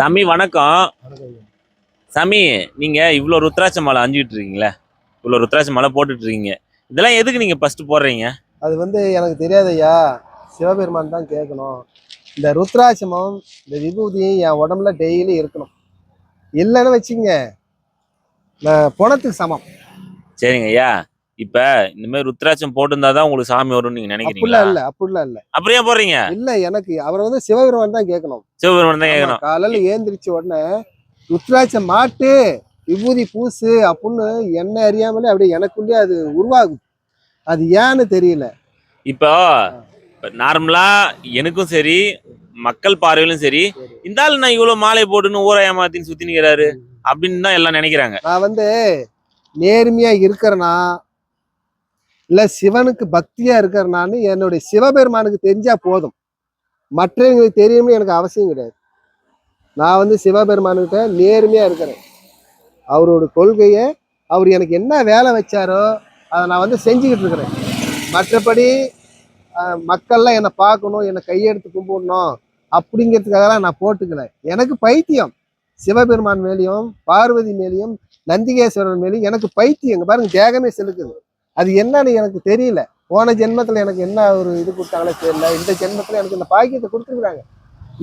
சாமி வணக்கம். சாமி நீங்க இவ்வளோ ருத்ராட்ச மாலை அஞ்சுக்கிட்டு இருக்கீங்களே? இவ்வளோ ருத்ராட்ச மாலை போட்டுட்டு இருக்கீங்க. இதெல்லாம் எதுக்கு நீங்க ஃபர்ஸ்ட் போடுறீங்க? அது வந்து எனக்கு தெரியாதையா சிவபெருமான் தான் கேட்கணும். இந்த ருத்ராட்சமும் இந்த விபூதியும் என் உடம்புல டெய்லி இருக்கணும். இல்லைன்னு வச்சுங்க பணத்துக்கு சமம். சரிங்க ஐயா. இப்ப இந்த மாதிரி ருத்ராட்சம் போட்டிருந்தா தான் உங்களுக்கு சாமி வரும்னு நீங்க நினைக்கிறீங்களா? இல்லை அப்படிலாம் இல்லை. அப்புறம் ஏன் போடுறீங்க? இல்லை எனக்கு அவர் வந்து சிவபெருமான் தான் கேட்கணும். சிவபெருமான் தான் கேட்கணும். காலையில ஏந்திரிச்ச உடனே ருத்ராட்சம் மாட்டு விபூதி பூசு அப்படின்னு என்ன அறியாமலே அப்படியே எனக்குள்ளே அது உருவாகுது. அது ஏன்னு தெரியல. இப்போ நார்மலா எனக்கும் சரி மக்கள் பார்வையிலும் சரி இந்த ஆள் நான் இவ்வளவு மாலை போட்டுன்னு ஊரை ஏமாத்தின்னு சுத்தி நிக்கிறாரு அப்படின்னு தான் எல்லாம் நினைக்கிறாங்க. நான் வந்து நேர்மையா இருக்கிறனா இல்லை சிவனுக்கு பக்தியாக இருக்கிற நான் என்னுடைய சிவபெருமானுக்கு தெரிஞ்சால் போதும். மற்றவங்களுக்கு தெரியும்னு எனக்கு அவசியம் கிடையாது. நான் வந்து சிவபெருமானுக்கிட்ட நேர்மையாக இருக்கிறேன். அவரோட கொள்கையை அவர் எனக்கு என்ன வேலை வச்சாரோ அதை நான் வந்து செஞ்சுக்கிட்டு இருக்கிறேன். மற்றபடி மக்கள்லாம் என்னை பார்க்கணும் என்னை கையெடுத்து கும்பிடணும் அப்படிங்கிறதுக்காகலாம் நான் போட்டுக்கல. எனக்கு பைத்தியம். சிவபெருமான் மேலேயும் பார்வதி மேலேயும் நந்திகேஸ்வரன் மேலேயும் எனக்கு பைத்தியம். பாருங்க தேகமே செலுக்குது. அது என்னன்னு எனக்கு தெரியல. போன ஜென்மத்துல எனக்கு என்ன ஒரு இது கொடுத்தாங்களோ தெரியல. இந்த ஜென்மத்துல எனக்கு இந்த பாக்கியத்தை கொடுத்துருக்குறாங்க.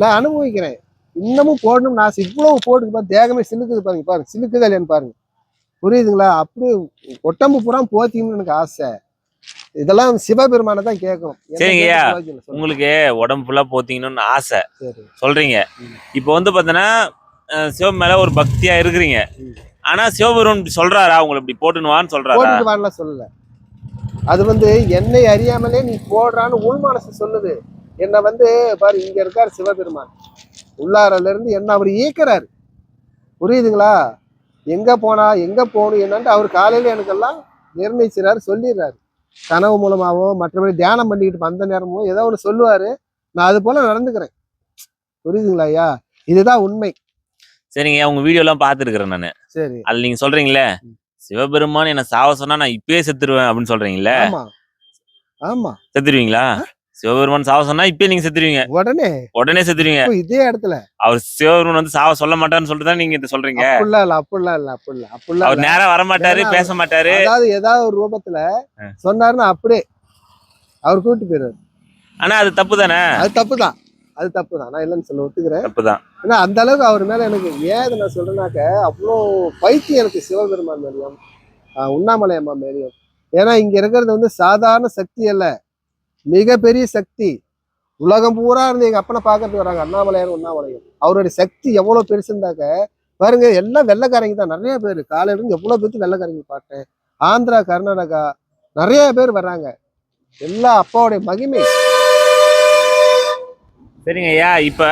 நான் அனுபவிக்கிறேன். இன்னமும் போடணும்னு ஆசை இவ்வளவு போட்டுக்கு பாரு தேகமே சிலுக்குது பாருங்க பாருங்க. சிலுக்குதா இல்லையான்னு பாருங்க. புரியுதுங்களா? அப்படியே உடம்பு பூரா போத்திக்கணும்னு எனக்கு ஆசை. இதெல்லாம் சிவபெருமானை தான் கேட்கணும். சரிங்கய்யா. உங்களுக்கு உடம்பு ஃபுல்லா போத்தீங்கன்னு ஆசை. சொல்றீங்க. இப்போ வந்து பார்த்தீங்கன்னா அஹ், சிவன் மேல ஒரு பக்தியா இருக்கிறீங்க. ஆனா சிவபெருமன் சொல்றாரா? உங்களை இப்படி போட்டுனுவான்னு சொல்றாரா? போட்டுட்டு வான்லாம் சொல்லல. அது வந்து என்னை அறியாமலே நீ போடுறான்னு உள் மனசு சொல்லுது. என்னை வந்து பாரு இங்க இருக்கார் சிவபெருமான். உள்ளாரல இருந்து என்ன அவர் இயக்குறாரு. புரியுதுங்களா? எங்க போனா எங்க போகணும் என்னன்ட்டு அவர் காலையில எனக்கெல்லாம் நிர்ணயிச்சிறாரு சொல்லிடுறாரு. கனவு மூலமாவோ மற்றபடி தியானம் பண்ணிக்கிட்டு வந்த நேரமோ ஏதோ ஒன்று சொல்லுவாரு. நான் அது போல நடந்துக்கிறேன். புரியுதுங்களா ஐயா? இதுதான் உண்மை. சரிங்க உங்க வீடியோ எல்லாம் பார்த்துருக்கிறேன் நான். சரி. அதுல நீங்க சொல்றீங்களே? சிவபெருமான் என்ன சாவ சொன்னா நான் இப்பயே செத்துருவேன் அப்படின்னு சொல்றீங்களே ஆமா. ஆமா. செத்துருவீங்களா? சிவபெருமான் சாவ சொன்னா இப்பயே நீங்க செத்துருவீங்க. உடனே. உடனே செத்துருவீங்க. இதே இடத்துல. அவர் சிவபெருமான் வந்து சாவ சொல்ல மாட்டாருன்னு சொல்லிட்டு நீங்க இதை சொல்றீங்க? அப்படிலாம் இல்ல அப்படிலாம் இல்ல அப்படிலாம் அப்படிலாம் அவர் இல்ல. நேரா வர மாட்டாரு பேச மாட்டாரு. அதாவது ஏதாவது ஒரு ரூபத்துல. சொன்னாருன்னா அப்படியே அவர் கூட்டு போயிருவாரு ஆனா அது தப்பு தானே? அது தப்பு தான். அது தப்பு தான் நான் இல்லைன்னு சொல்ல ஒத்துக்கிறேன். தப்பு தான் ஏன்னா அந்த அளவுக்கு அவர் மேல எனக்கு ஏன் நான் சொல்றேனாக்க அவ்வளோ பைத்தியம் எனக்கு சிவபெருமான் மேலேயும் உண்ணாமலை அம்மா மேலேயும். ஏன்னா இங்க இருக்கிறது வந்து சாதாரண சக்தி அல்ல. மிகப்பெரிய சக்தி. உலகம் பூரா இருந்து எங்க அப்பனை பார்க்கறதுக்கு வராங்க. அண்ணாமலையார் உண்ணாமலையும். அவருடைய சக்தி எவ்வளவு பெருசுந்தாக்க பாருங்க எல்லாம் வெள்ளைக்காரங்க தான். நிறைய பேர். காலையில இருந்து எவ்வளவு பேருக்கு வெள்ளைக்காரங்க பார்த்தேன். ஆந்திரா கர்நாடகா நிறைய பேர் வர்றாங்க. எல்லா அப்பாவுடைய மகிமை. சரிங்க ஐயா. இப்ப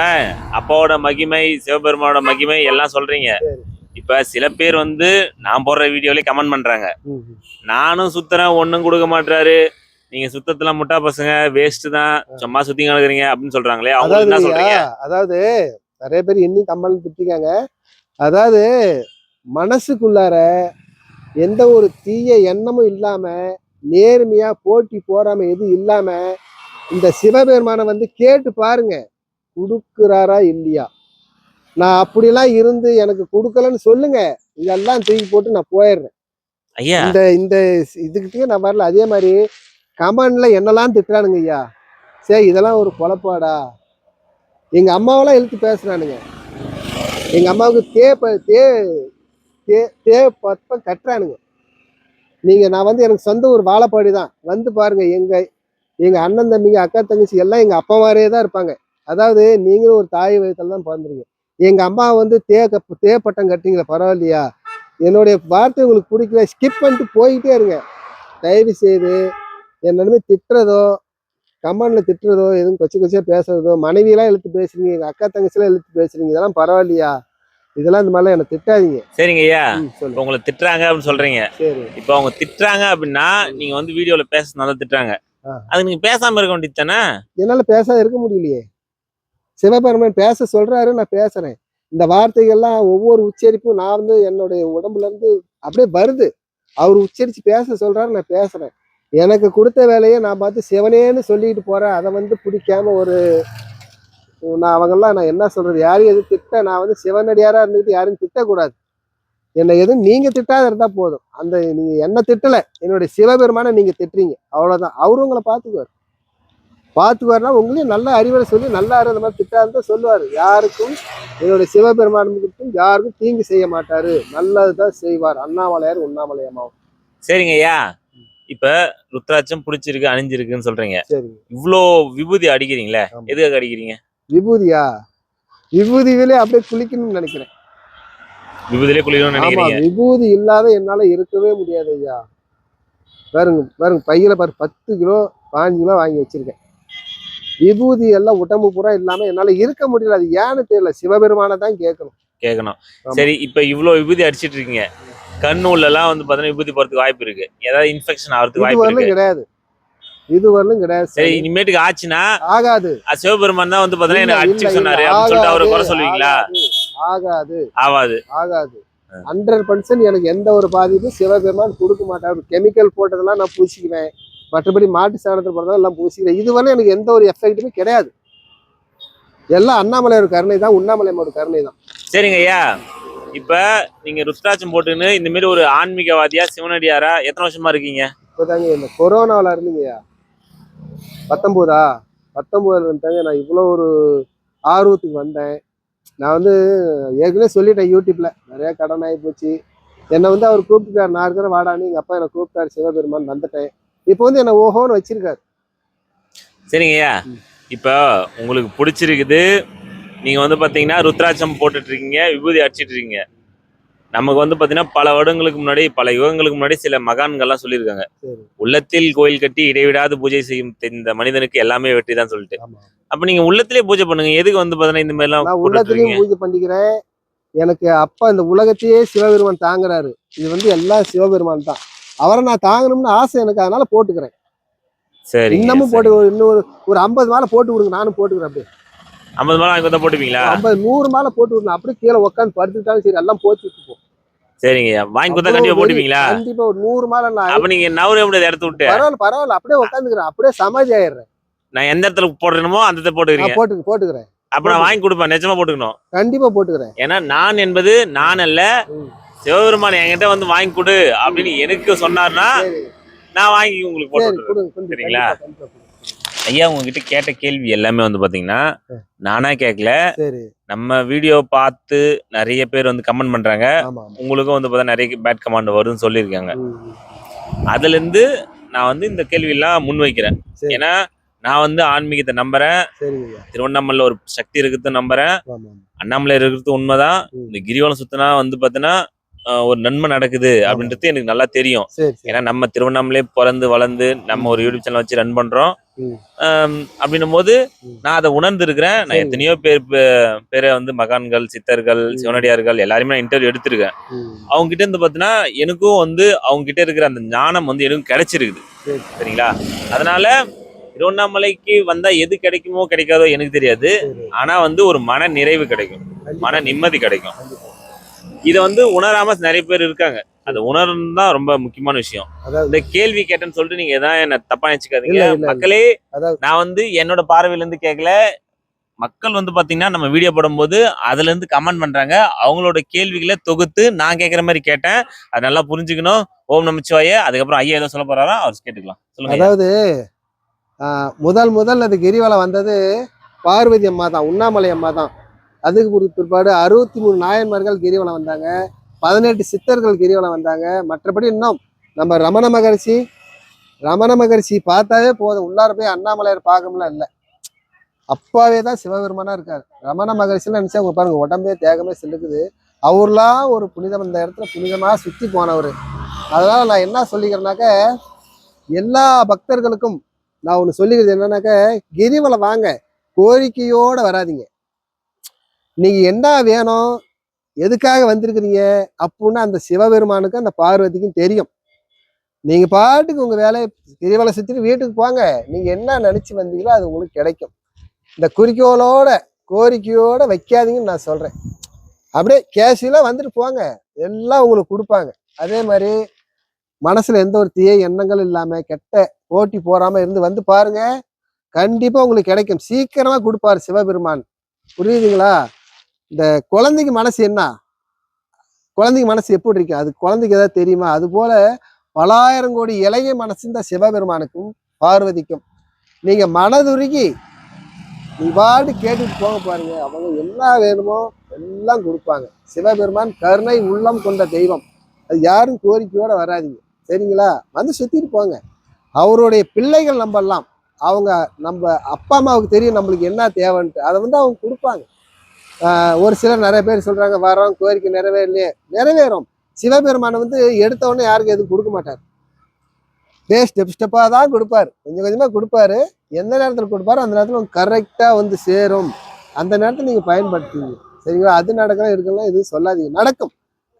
அப்பாவோட மகிமை சிவபெருமானோட மகிமை எல்லாம் சொல்றீங்க. இப்ப சில பேர் வந்து நான் போடுற வீடியோலயே கமெண்ட் பண்றாங்க. நானும் சுத்துறேன் ஒண்ணும் கொடுக்க மாட்டாரு நீங்க சுத்தத்துல முட்டா பசங்க வேஸ்ட் தான். சும்மா சுத்தி கிடக்குறீங்க அப்படின்னு சொல்றாங்களே அவங்க என்ன சொல்றீங்க? அதாவது நிறைய பேர் இன்னும் கம்மல் திட்டிக்காங்க அதாவது மனசுக்குள்ளார எந்த ஒரு தீய எண்ணமும் இல்லாம நேர்மையா போட்டி போறாம எதுவும் இல்லாம இந்த சிவபெருமானை வந்து கேட்டு பாருங்க. கொடுக்குறாரா இல்லையா? நான் அப்படிலாம் இருந்து எனக்கு கொடுக்கலன்னு சொல்லுங்க. இதெல்லாம் தூக்கி போட்டு நான் போயிடுறேன். ஐயா. இந்த இந்த இதுக்கிட்டே நான் வரல. அதே மாதிரி கமெண்ட்ல என்னெல்லாம் திட்டுறானுங்க ஐயா? சரி இதெல்லாம் ஒரு பொழப்பாடா எங்க அம்மாவெல்லாம் இழுத்து பேசுறானுங்க. எங்க அம்மாவுக்கு தே தே தே தே பற்பம் கட்டுறானுங்க. நீங்க நான் வந்து எனக்கு சொந்த ஒரு வாழைப்பாடி தான் வந்து பாருங்க எங்க எங்க அண்ணன் தம்பிங்க அக்கா தங்கச்சி எல்லாம் எங்க அப்பா மாதிரியே தான் இருப்பாங்க. அதாவது நீங்களும் ஒரு தாய் வயத்துல தான் பிறந்துருங்க. எங்க அம்மா வந்து தே கப் தே பட்டம் கட்டிங்களா பரவாயில்லையா? என்னுடைய வார்த்தை உங்களுக்கு பிடிக்கல ஸ்கிப் பண்ணிட்டு போயிட்டே இருங்க. தயவு செய்து என்னமே திட்டுறதோ கமெண்ட்ல திட்டுறதோ எதுவும் கொச்சு கொச்சையா பேசுறதோ மனைவியெல்லாம் இழுத்து பேசுறீங்க எங்க அக்கா தங்கச்சியெல்லாம் இழுத்து பேசுறீங்க இதெல்லாம் பரவாயில்லையா? இதெல்லாம் இந்த மாதிரிலாம் என்ன திட்டாதீங்க. சரிங்க ஐயா. உங்களை திட்டுறாங்க அப்படின்னு சொல்றீங்க. சரி. இப்ப அவங்க திட்டுறாங்க அப்படின்னா நீங்க வந்து வீடியோல பேசுறதுனால திட்டுறாங்க. அது நீங்க பேசாம இருக்க வேண்டியது தானே என்னால பேசாத இருக்க முடியலையே. சிவபெருமான் பேச சொல்றாரு நான் பேசுறேன். இந்த வார்த்தைகள்லாம் ஒவ்வொரு உச்சரிப்பும் நான் வந்து என்னுடைய உடம்புல இருந்து அப்படியே வருது. அவர் உச்சரிச்சு பேச சொல்றாரு நான் பேசுறேன். எனக்கு கொடுத்த வேலையை நான் பார்த்து சிவனேன்னு சொல்லிட்டு போறேன். அதை வந்து பிடிக்காம ஒரு நான் அவங்கெல்லாம் நான் என்ன சொல்றது? யாரையும் எதுவும் திட்ட நான் வந்து சிவனடியாரா இருந்துக்கிட்டு யாரையும் திட்டக்கூடாது. என்னை எதுவும் நீங்க திட்டாத இருந்தா போதும். அந்த நீங்க என்ன திட்டல என்னுடைய சிவபெருமானை நீங்க திட்டுறீங்க. அவ்வளவுதான். அவரு உங்களை பார்த்துக்குவார் பார்த்துக்குவார்னா உங்களையும் நல்ல அறிவுரை சொல்லி நல்லா இரு, இந்த மாதிரி திட்டாருந்தா சொல்லுவாரு. யாருக்கும் என்னுடைய சிவபெருமானுக்கும் யாருக்கும் தீங்கு செய்ய மாட்டாரு. நல்லதுதான் செய்வார். அண்ணாமலையார் உண்ணாமலையம்மாவும் சரிங்க ஐயா. இப்ப ருத்ராட்சம் பிடிச்சிருக்கு அணிஞ்சிருக்குன்னு சொல்றீங்க. இவ்ளோ விபூதி அடிக்கிறீங்களே. எதுக்காக அடிக்கிறீங்க? விபூதியா? விபூதியிலே அப்படியே குளிக்கணும்னு நினைக்கிறேன். விபூதியிலே குளிக்கணும்னு நினைக்கிறீங்க. விபூதி இல்லாத என்னால இருக்கவே முடியாது ஐயா. பாருங்க பாருங்க பையில பாரு பத்து கிலோ பாஞ்சு கிலோ வாங்கி வச்சிருக்கேன். விபூதி எல்லாம் உடம்பு பூரா இல்லாம என்னால இருக்க முடியல அது ஏன்னு தெரியல. சிவபெருமானை தான் கேட்கணும். கேட்கணும். சரி இப்ப இவ்ளோ விபூதி அடிச்சிட்டு இருக்கீங்க. கண்ணு உள்ள எல்லாம் வந்து பாத்தீங்கன்னா விபூதி போறதுக்கு வாய்ப்பு இருக்கு. ஏதாவது இன்ஃபெக்ஷன் ஆகிறதுக்கு வாய்ப்பு இருக்கு. கிடையாது. இது வரலும் கிடையாது சரி இனிமேட்டுக்கு ஆச்சுன்னா ஆகாது. சிவபெருமான் தான் வந்து பாத்தீங்கன்னா என்ன அடிச்சு சொன்னாரு அப்படின்னு சொல்லிட்டு அவரை குறை சொல்லுவீங்களா? ஆகாது. ஆவாது. ஆகாது. ஹண்ட்ரட் பர்சன்ட் எனக்கு எந்த ஒரு பாதிப்பும் சிவபெருமான் கொடுக்க மாட்டார். கெமிக்கல் போட்டதெல்லாம் நான் பூசிக்குவேன். மற்றபடி மாட்டு சாணத்தில் போடுறதெல்லாம் எல்லாம் பூசிக்கிறேன் இதுவரை எனக்கு எந்த ஒரு எஃபெக்ட்டுமே கிடையாது. எல்லாம் அண்ணாமலையோட கருணை தான் உண்ணாமலையோட கருணை தான். சரிங்க ஐயா. இப்ப நீங்க ருத்ராட்சம் போட்டுன்னு இந்த மாதிரி ஒரு ஆன்மீகவாதியா சிவனடியாரா எத்தனை வருஷமா இருக்கீங்க? இப்போதாங்க இந்த கொரோனாவில் இருந்தீங்கய்யா பத்தொம்போதா பத்தொம்போதுல இருந்தாங்க நான் இவ்வளோ ஒரு ஆர்வத்துக்கு வந்தேன். நான் வந்து ஏற்கனவே சொல்லிட்டேன் யூடியூப்ல. நிறைய கடன் ஆகி போச்சு. என்னை வந்து அவர் கூப்பிட்டுட்டார். நான் இருக்கிற வாடான்னு எங்கள் அப்பா என்னை கூப்பிட்டாரு. சிவபெருமான் வந்துட்டேன். இப்போ வந்து என்னை ஓஹோன்னு வச்சிருக்காரு. சரிங்க ஐயா. இப்ப உங்களுக்கு பிடிச்சிருக்குது. நீங்க வந்து பாத்தீங்கன்னா ருத்ராட்சம் போட்டுட்டு இருக்கீங்க விபூதி அடிச்சிட்டு இருக்கீங்க நமக்கு வந்து பாத்தீங்கன்னா பல வருடங்களுக்கு முன்னாடி பல யுகங்களுக்கு முன்னாடி சில மகான்கள்லாம் சொல்லியிருக்காங்க. உள்ளத்தில் கோயில் கட்டி இடைவிடாது பூஜை செய்யும் இந்த மனிதனுக்கு எல்லாமே வெற்றி தான் சொல்லிட்டு. ஆமா. அப்ப நீங்க உள்ளத்திலே பூஜை பண்ணுங்க. எதுக்கு வந்து பாத்தீங்கன்னா இந்த மாதிரி எல்லாம் உள்ளத்துலயும் பூஜை பண்ணிக்கிறேன். எனக்கு அப்பா இந்த உலகத்தையே சிவபெருமான் தாங்குறாரு. இது வந்து எல்லாம் சிவபெருமான் தான். அவரை நான் தாங்கணும்னு ஆசை எனக்கு. அதனால போட்டுக்கிறேன். சரி இன்னமும் போட்டு இன்னும் ஒரு ஐம்பது மாலை போட்டு விடுங்க. நானும் போட்டுக்கிறேன் அப்படியே. ஐம்பது மாலை வாங்கி வந்தா போட்டுப்பீங்களா? ஐம்பது நூறு மாலை போட்டு விடணும் அப்படியே கீழே உட்காந்து படுத்துக்கிட்டாலும் சரி எல்லாம் போச்சு விட்டுப்போம் சரிங்க. வாங்கி கொடுத்தா கண்டிப்பா போட்டுப்பீங்களா? கண்டிப்பா ஒரு நூறு மாலை அப்ப நீங்க நவர முடியாது இடத்த விட்டு? பரவாயில்ல பரவாயில்ல. அப்படியே உட்காந்துக்கிறேன் அப்படியே சமாதி ஆயிடுறேன். நான் எந்த இடத்துல போடுறேனோ அந்த இடத்துல போட்டுக்கிறீங்க. போட்டு போட்டுக்கிறேன். அப்ப நான் வாங்கி கொடுப்பேன் நிஜமா போட்டுக்கணும். கண்டிப்பா போட்டுக்கிறேன். ஏன்னா நான் என்பது நான் அல்ல. சிவபெருமான் என்கிட்ட வந்து வாங்கி கொடு அப்படின்னு எனக்கு சொன்னார்னா நான் வாங்கி உங்களுக்கு போட்டு சரிங்களா? ஐயா உங்ககிட்ட கேட்ட கேள்வி எல்லாமே வந்து பாத்தீங்கன்னா நானா கேட்கல நம்ம வீடியோ பார்த்து நிறைய பேர் வந்து கமெண்ட் பண்றாங்க. உங்களுக்கும் வந்து பார்த்தா நிறைய பேட் கமாண்ட் வரும்னு சொல்லியிருக்காங்க. அதுல இருந்து நான் வந்து இந்த கேள்வி எல்லாம் முன்வைக்கிறேன். ஏன்னா நான் வந்து ஆன்மீகத்தை நம்புறேன். திருவண்ணாமலையில் ஒரு சக்தி இருக்கிறது நம்புறேன். அண்ணாமலை இருக்கிறது உண்மைதான். இந்த கிரிவலம் சுத்தினா வந்து பார்த்தீங்கன்னா ஆஹ், ஒரு நன்மை நடக்குது அப்படின்றது எனக்கு நல்லா தெரியும். ஏன்னா நம்ம திருவண்ணாமலை பிறந்து வளர்ந்து நம்ம ஒரு யூடியூப் சேனல் வச்சு ரன் பண்றோம். அப்படின்னும் போது. நான் அதை உணர்ந்து இருக்கிறேன் நான். எத்தனையோ பேர் பேரை வந்து மகான்கள் சித்தர்கள். சிவனடியார்கள் எல்லாருமே நான் இன்டர்வியூ எடுத்திருக்கேன். அவங்க கிட்ட இருந்து பார்த்தீங்கன்னா எனக்கும் வந்து அவங்க கிட்ட இருக்கிற அந்த ஞானம் வந்து எனக்கும் கிடைச்சிருக்குது. சரி. சரிங்களா? அதனால திருவண்ணாமலைக்கு வந்தா எது கிடைக்குமோ கிடைக்காதோ எனக்கு தெரியாது. ஆனா வந்து ஒரு மன நிறைவு கிடைக்கும். மன நிம்மதி கிடைக்கும். இத வந்து உணராம நிறைய பேர் இருக்காங்க. அது உணர்ந்து தான் ரொம்ப முக்கியமான விஷயம். இந்த கேள்வி கேட்டேன்னு சொல்லிட்டு நீங்க எதாவது என்ன தப்பா நினைச்சுக்காதீங்க. மக்களே நான் வந்து என்னோட பார்வையில இருந்து கேட்கல மக்கள் வந்து பாத்தீங்கன்னா நம்ம வீடியோ போடும்போது அதுல இருந்து கமெண்ட் பண்றாங்க. அவங்களோட கேள்விகளை தொகுத்து நான் கேட்கற மாதிரி கேட்டேன். அது நல்லா புரிஞ்சுக்கணும். ஓம் நமச்சிவாய. அதுக்கப்புறம் ஐயா ஏதோ சொல்ல போறாரா? அவர் கேட்டுக்கலாம். சொல்லுங்க. அதாவது முதல் முதல் அது கிரிவலம் வந்தது பார்வதி அம்மா தான் உண்ணாமலை அம்மா தான். அதுக்கு பிற்பாடு அறுபத்தி மூணு நாயன்மார்கள் கிரிவலம் வந்தாங்க. பதினெட்டு சித்தர்கள் கிரிவலம் வந்தாங்க. மற்றபடி இன்னும் நம்ம ரமண மகரிஷி ரமண மகரிஷி பார்த்தாவே போதும். உள்ளார போய் அண்ணாமலையார் பார்க்கணும்லாம் இல்லை. அப்பாவே தான் சிவபெருமானா இருக்கார். ரமண மகரிஷிலாம் நினச்சா உங்க பாருங்க உடம்பே தேகமே செல்லுக்குது அவர்லாம் ஒரு புனிதம் இந்த இடத்துல புனிதமாக சுற்றி போனவர். அதனால் நான் என்ன சொல்லிக்கிறேனாக்க எல்லா பக்தர்களுக்கும் நான் ஒன்று சொல்லிக்கிறது என்னன்னாக்க கிரிவலை வாங்க கோரிக்கையோடு வராதீங்க. நீங்கள் என்ன வேணும் எதுக்காக வந்திருக்கிறீங்க அப்படின்னு அந்த சிவபெருமானுக்கும் அந்த பார்வதிக்கும் தெரியும். நீங்கள் பாட்டுக்கு உங்கள் வேலையை கிரிவலை சுற்றிட்டு வீட்டுக்கு போங்க. நீங்கள் என்ன நினச்சி வந்தீங்களோ அது உங்களுக்கு கிடைக்கும். இந்த குறிக்கோளோட கோரிக்கையோட வைக்காதீங்கன்னு நான் சொல்கிறேன் அப்படியே கேஷுவலா வந்துட்டு போங்க. எல்லாம் உங்களுக்கு கொடுப்பாங்க. அதே மாதிரி மனசில் எந்த ஒரு தீய எண்ணங்கள் இல்லாமல் கெட்ட போட்டி போறாம இருந்து வந்து பாருங்க. கண்டிப்பா உங்களுக்கு கிடைக்கும். சீக்கிரமா கொடுப்பாரு சிவபெருமான். புரியுதுங்களா? இந்த குழந்தைக்கு மனசு என்ன? குழந்தைக்கு மனசு எப்படி இருக்கு? அது குழந்தைக்கு ஏதாவது தெரியுமா? அது போல பலாயிரம் கோடி இளைய மனசு இந்த சிவபெருமானுக்கும் பார்வதிக்கும். நீங்க மனதுருகி நீ பாட்டு கேட்டுட்டு போக பாருங்க. அவங்க என்ன வேணுமோ எல்லாம் கொடுப்பாங்க. சிவபெருமான் கருணை உள்ளம் கொண்ட தெய்வம். அது யாரும் கோரிக்கையோட வராதீங்க. சரிங்களா? வந்து சுத்திட்டு போங்க. அவருடைய பிள்ளைகள் நம்பலாம். அவங்க நம்ம அப்பா அம்மாவுக்கு தெரியும் நம்மளுக்கு என்ன தேவைன்ட்டு. அதை வந்து அவங்க கொடுப்பாங்க. ஒரு சிலர் நிறைய பேர் சொல்றாங்க வரோம் கோரிக்கை நிறைவேறலையே. நிறைவேறும். சிவபெருமானை வந்து எடுத்தவொடனே யாருக்கும் எதுவும் கொடுக்க மாட்டார். டே ஸ்டெப் ஸ்டெப்பாக தான் கொடுப்பாரு. கொஞ்சம் கொஞ்சமாக கொடுப்பாரு. எந்த நேரத்தில் கொடுப்பாரோ அந்த நேரத்தில் கரெக்டாக வந்து சேரும். அந்த நேரத்தில் நீங்கள் பயன்படுத்துவீங்க. சரிங்களா? அது நடக்கலாம் இருக்கலாம் எதுவும் சொல்லாதீங்க. நடக்கும்.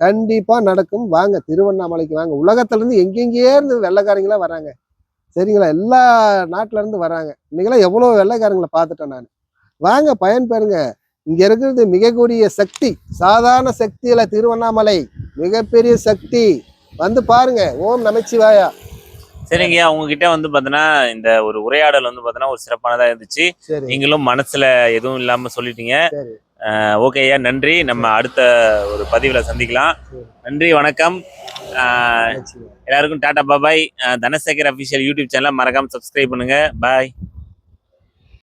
கண்டிப்பாக நடக்கும். வாங்க திருவண்ணாமலைக்கு வாங்க. உலகத்துலேருந்து எங்கெங்கேயே இருந்து வெள்ளைக்காரங்களா வராங்க. சரிங்களா எல்லா நாட்டுல இருந்து வராங்க. இன்னைக்கெல்லாம் எவ்வளோ வெள்ளைக்காரங்களை பார்த்துட்டேன் நான். வாங்க பயன் பெறுங்க. இங்க இருக்கிறது மிக கூடிய சக்தி. சாதாரண சக்தியில திருவண்ணாமலை. மிகப்பெரிய சக்தி. வந்து பாருங்க. ஓம் நமச்சிவாயா. சரிங்கய்யா. உங்ககிட்ட வந்து பாத்தீங்கன்னா இந்த ஒரு உரையாடல் வந்து பாத்தீங்கன்னா ஒரு சிறப்பானதா இருந்துச்சு. நீங்களும் மனசுல எதுவும் இல்லாம சொல்லிட்டீங்க. சரி. ஓகே ஐயா நன்றி. நம்ம அடுத்த ஒரு பதிவுல சந்திக்கலாம். நன்றி வணக்கம். எல்லாருக்கும் ta ta bye bye Dhanasekar official YouTube சேனலை மறக்காம சப்ஸ்கிரைப் பண்ணுங்க. பாய்